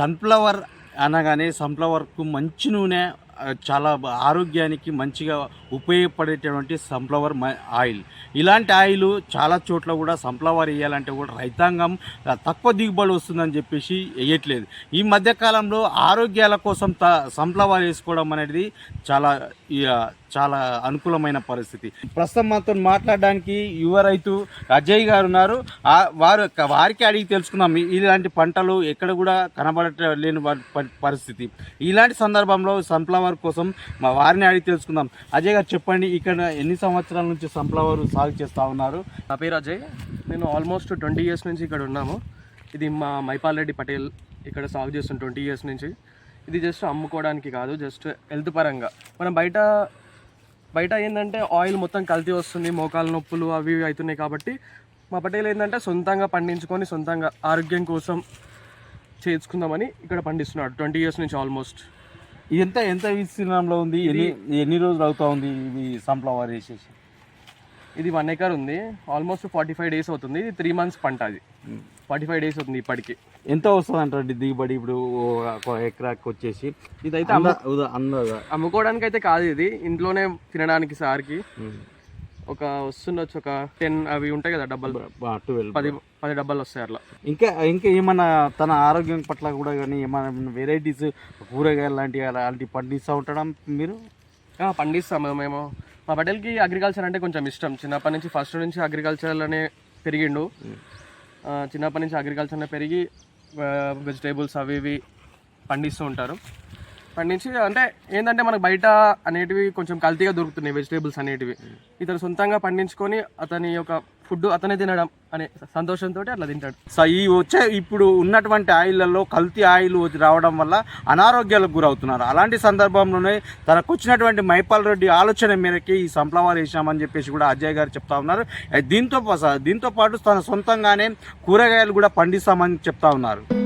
Sunflower అనగానే సన్ఫ్లవర్కు మంచి నూనె చాలా ఆరోగ్యానికి మంచిగా ఉపయోగపడేటటువంటి సన్ఫ్లవర్ ఆయిల్. ఇలాంటి ఆయిల్ చాలా చోట్ల కూడా సన్ఫ్లవర్ వేయాలంటే కూడా రైతాంగం తక్కువ దిగుబడి వస్తుందని చెప్పేసి వేయట్లేదు. ఈ మధ్యకాలంలో ఆరోగ్యాల కోసం త సన్ఫ్లవర్ వేసుకోవడం అనేది చాలా చాలా అనుకూలమైన పరిస్థితి. ప్రస్తుతం మాతో మాట్లాడడానికి యువ రైతు అజయ్ గారు ఉన్నారు. వారు వారికి అడిగి తెలుసుకుందాం. ఇలాంటి పంటలు ఎక్కడ కూడా కనబడట లేని పరిస్థితి. ఇలాంటి సందర్భంలో సన్ఫ్లవర్ కోసం మా వారిని అడిగి తెలుసుకుందాం. అజయ్ గారు చెప్పండి ఇక్కడ ఎన్ని సంవత్సరాల నుంచి సన్ఫ్లవర్ సాగు చేస్తూ ఉన్నారు? నా పేరు అజయ్. నేను ఆల్మోస్ట్ ట్వంటీ ఇయర్స్ నుంచి ఇక్కడ ఉన్నాము. ఇది మా మైపాల్ రెడ్డి పటేల్ ఇక్కడ సాగు చేస్తున్న ట్వంటీ ఇయర్స్ నుంచి. ఇది జస్ట్ అమ్ముకోవడానికి కాదు జస్ట్ హెల్త్ పరంగా. మనం బయట బయట ఏంటంటే ఆయిల్ మొత్తం కల్తీ వస్తుంది మోకాల నొప్పులు అవి ఇవి అవుతున్నాయి కాబట్టి మా పటేల్ ఏంటంటే సొంతంగా పండించుకొని సొంతంగా ఆరోగ్యం కోసం చేసుకుందామని ఇక్కడ పండిస్తున్నాడు ట్వంటీ ఇయర్స్ నుంచి ఆల్మోస్ట్. ఎంత ఎంత విస్తీర్ణంలో ఉంది? ఎన్ని ఎన్ని రోజులు అవుతా ఉంది ఇది సన్ఫ్లవర్ వేసేసి? ఇది వన్ ఎకర్ ఉంది. ఆల్మోస్ట్ ఫార్టీ ఫైవ్ డేస్ అవుతుంది. ఇది త్రీ మంత్స్ పంట అది. ఫార్టీ ఫైవ్ డేస్ అవుతుంది ఇప్పటికి. ఎంత వస్తుంది అంటారండి దిగుబడి ఇప్పుడు ఒక ఎకరాకి వచ్చేసి? ఇదైతే అమ్ముకోవడానికి అయితే కాదు ఇది. ఇంట్లోనే తినడానికి సార్కి. ఒక వస్తుండొచ్చు ఒక టెన్ అవి ఉంటాయి కదా డబ్బాలు పది పది డబ్బాలు వస్తాయి అట్లా. ఇంకా ఇంకా ఏమన్నా తన ఆరోగ్యం పట్ల కూడా కానీ ఏమైనా వెరైటీస్ కూరగాయలు లాంటివి అలాంటివి పండిస్తూ ఉంటాడా మీరు? ఆ, పండిస్తాము మేము మా పటేల్కి అగ్రికల్చర్ అంటే కొంచెం ఇష్టం. చిన్నప్పటి నుంచి ఫస్ట్ నుంచి అగ్రికల్చర్లోనే పెరిగిండు. చిన్నప్పటి నుంచి అగ్రికల్చర్లో పెరిగి వెజిటేబుల్స్ అవి ఇవి పండిస్తూ ఉంటారు. పండించి అంటే ఏంటంటే మనకు బయట అనేటివి కొంచెం కల్తీగా దొరుకుతున్నాయి వెజిటేబుల్స్ అనేటివి. ఇతను సొంతంగా పండించుకొని అతని యొక్క ఫుడ్ అతనే తినడం అనే సంతోషంతో అట్లా తింటాడు. సో ఈ వచ్చే ఇప్పుడు ఉన్నటువంటి ఆయిల్లలో కల్తీ ఆయిల్ రావడం వల్ల అనారోగ్యాలకు గురవుతున్నారు. అలాంటి సందర్భంలోనే తనకు వచ్చినటువంటి మైపాల్ రెడ్డి ఆలోచన మేరకి ఈ సంప్లవాలు వేసామని చెప్పేసి కూడా అజయ్ గారు చెప్తా ఉన్నారు. దీంతో పా- దీంతో పాటు తన సొంతంగానే కూరగాయలు కూడా పండిస్తామని చెప్తా ఉన్నారు.